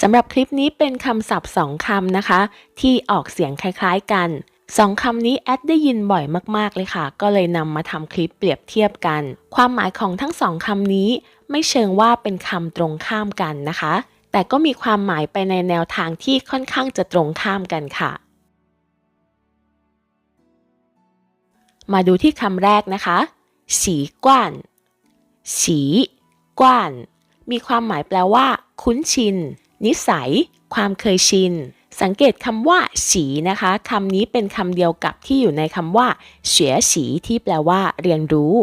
สำหรับคลิปนี้เป็นคำศัพท์สองคำนะคะ ที่ออกเสียงคล้ายๆกันสองคำนี้แอดได้ยินบ่อยมากๆเลยค่ะ ก็เลยนำมาทำคลิปเปรียบเทียบกัน ความหมายของทั้งสองคำนี้ ไม่เชิงว่าเป็นคำตรงข้ามกันนะคะ แต่ก็มีความหมายไปในแนวทางที่ค่อนข้างจะตรงข้ามกันค่ะ มาดูที่คำแรกนะคะสีกว้านสีกว้าน มีความหมายแปลว่า คุ้นชิน นิสัย ความเคยชิน สังเกตคำว่าสีนะคะคำนี้เป็นคำเดียวกับที่อยู่ในคำว่าเฉียสีที่แปลว่า เรียนรู้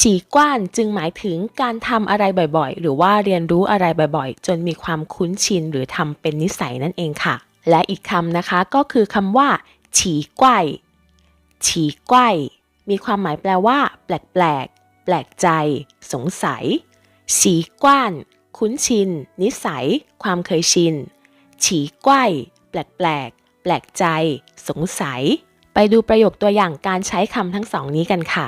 สีกว้านจึงหมายถึงการทำอะไรบ่อยๆ หรือว่าเรียนรู้อะไรบ่อยๆ จนมีความคุ้นชินหรือทำเป็นนิสัยนั่นเองค่ะ และอีกคำนะคะก็คือคำว่า ฉีกว้ายฉีกว้ายมีความหมายแปลว่า แปลกแปลกแปลกใจ สงสัย ฉีกว้าน คุ้นชิน นิสัย ความเคยชิน ฉีกว้ายแปลกแปลกแปลกใจ สงสัย ไปดูประโยคตัวอย่างการใช้คำทั้งสองนี้กันค่ะ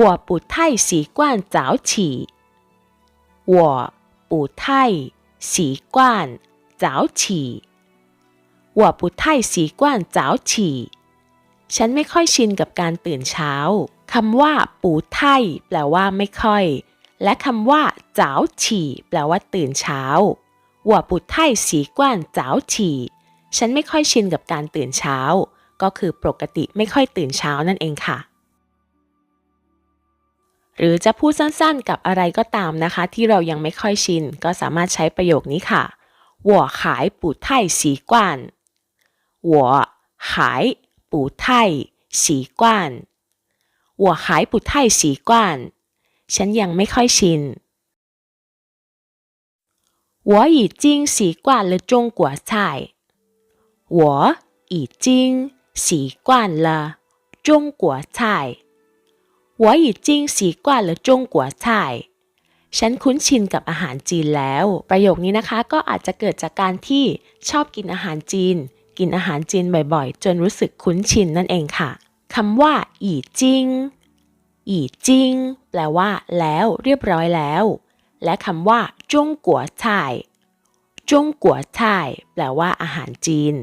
我不太习惯早起我不太习惯早起我不太习惯早起 ฉันไม่ค่อยชินกับการตื่นเช้าคำว่า ปูไทยแปลว่าไม่ค่อย และคำว่าจ้าฉี่ แปลว่าตื่นเช้าวัวปูไทยสีกว้านจ้าฉี่ ฉันไม่ค่อยชินกับการตื่นเช้า ก็คือปกติไม่ค่อยตื่นเช้านั่นเองค่ะ หรือจะพูดสั้นๆกับอะไรก็ตามนะคะ ที่เรายังไม่ค่อยชิน ก็สามารถใช้ประโยคนี้ค่ะหัวขายปูไทยสีก้านหัวขาย 不太习惯我还不太习惯ฉันยังไม่ค่อยชิน我已经习惯了中国菜我已经习惯了中国菜我已经习惯了中国菜ฉันคุ้นชินกับอาหารจีนแล้ว ประโยคนี้นะคะ ก็อาจจะเกิดจากการที่ชอบกินอาหารจีน กินอาหารจีนบ่อยๆ จนรู้สึกคุ้นชินนั่นเองค่ะ คำว่า อีจิง อีจิง แปลว่า แล้ว เรียบร้อยแล้ว และคำว่าจงกัวช่ายจงกัวช่ายแปลว่าอาหารจีน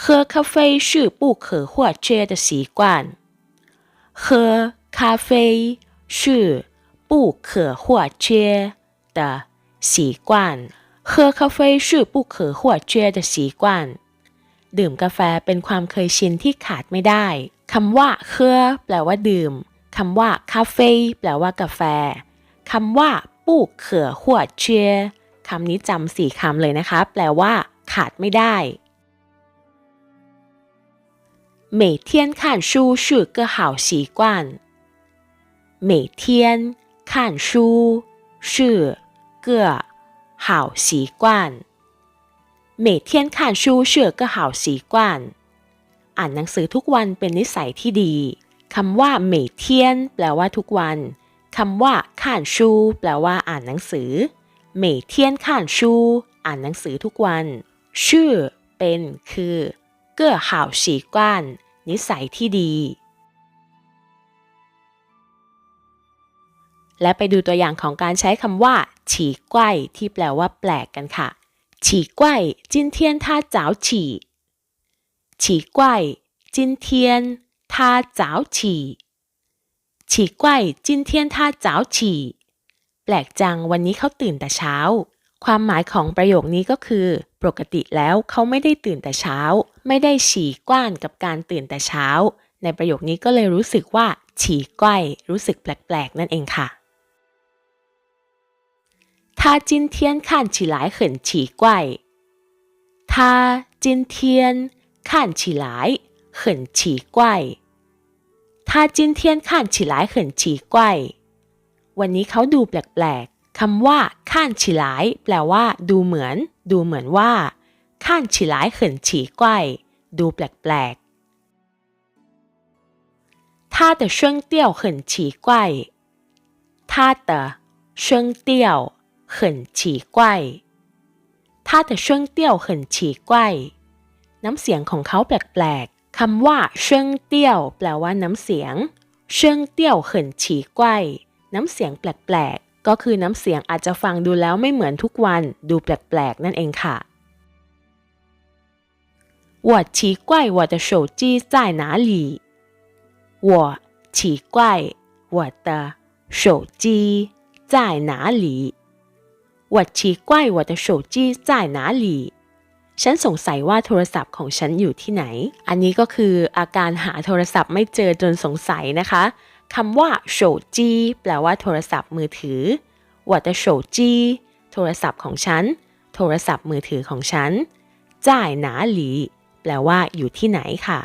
喝咖啡是不可或缺的习惯。喝咖啡是不可或缺的习惯。 喝咖啡是不可或缺的习惯ดื่มกาแฟเป็นความเคยชินที่ขาดไม่ได้ คำว่าเคอแปลว่าดื่ม คำว่าคาเฟ่แปลว่ากาแฟ คำว่าปู้เขือหัวเชียคำนี้จำสี่คำเลยนะคะ แปลว่า ขาดไม่ได้每天看书是个好习惯每天看书是个 好习惯每天看书是个好习惯อ่านหนังสือทุกวันเป็นนิสัยที่ดี คำว่าเมเทียนแปลว่าทุกวัน คำว่าข่านชูแปลว่าอ่านหนังสือเมเทียนข่านชูอ่านหนังสือทุกวัน ชื่อ เป็น คือเก้อห่าวฉีกว้านนิสัยที่ดี และไปดูตัวอย่างของการใช้คำว่าฉีกว้ที่แปลว่าแปลกกันค่ะ ฉีกว้จินเทียนท่าจ๋าฉี่ ฉีกว้จินเทียนท่าจ๋าฉี่ ฉีกว้จินเทียนท่าจ๋าฉี่ แปลกจังวันนี้เขาตื่นแต่เช้า ความหมายของประโยคนี้ก็คือ ปกติแล้วเขาไม่ได้ตื่นแต่เช้า ไม่ได้ฉีกว้านกับการตื่นแต่เช้า ในประโยคนี้ก็เลยรู้สึกว่า ฉีกว้รู้สึกแปลกๆ นั่นเองค่ะ 他今天看起来很奇怪。他今天看起来很奇怪。他今天看起来很奇怪。วันนี้เขาดูแปลกๆ คำว่าข้านฉีหลายแปลว่า ดูเหมือน ดูเหมือนว่าข้านฉีหลายเหินฉีกว้ดูแปลกๆ他的声调很奇怪。他的声调 很奇怪他的声调很奇怪น้ำเสียงของเขาแปลกๆ คำว่าเชิงเตี้ยวแปลว่าน้ำเสียงเชิงเตี้ยว很奇怪น้ำเสียงแปลกๆ ก็คือน้ำเสียงอาจจะฟังดูแล้วไม่เหมือนทุกวัน ดูแปลกๆ นั่นเองค่ะ我奇怪我的手机在哪里我奇怪我的手机在哪里 วัดชีกว้ายวัดโชจีจ่ายนาลีฉันสงสัยว่าโทรศัพท์ของฉันอยู่ที่ไหน อันนี้ก็คืออาการหาโทรศัพท์ไม่เจอจนสงสัยนะคะคำว่าโฉจีแปลว่าโทรศัพท์มือถือวัตโฉจีโทรศัพท์ของฉัน โทรศัพท์มือถือของฉัน จ่ายนาลี แปลว่าอยู่ที่ไหนค่ะ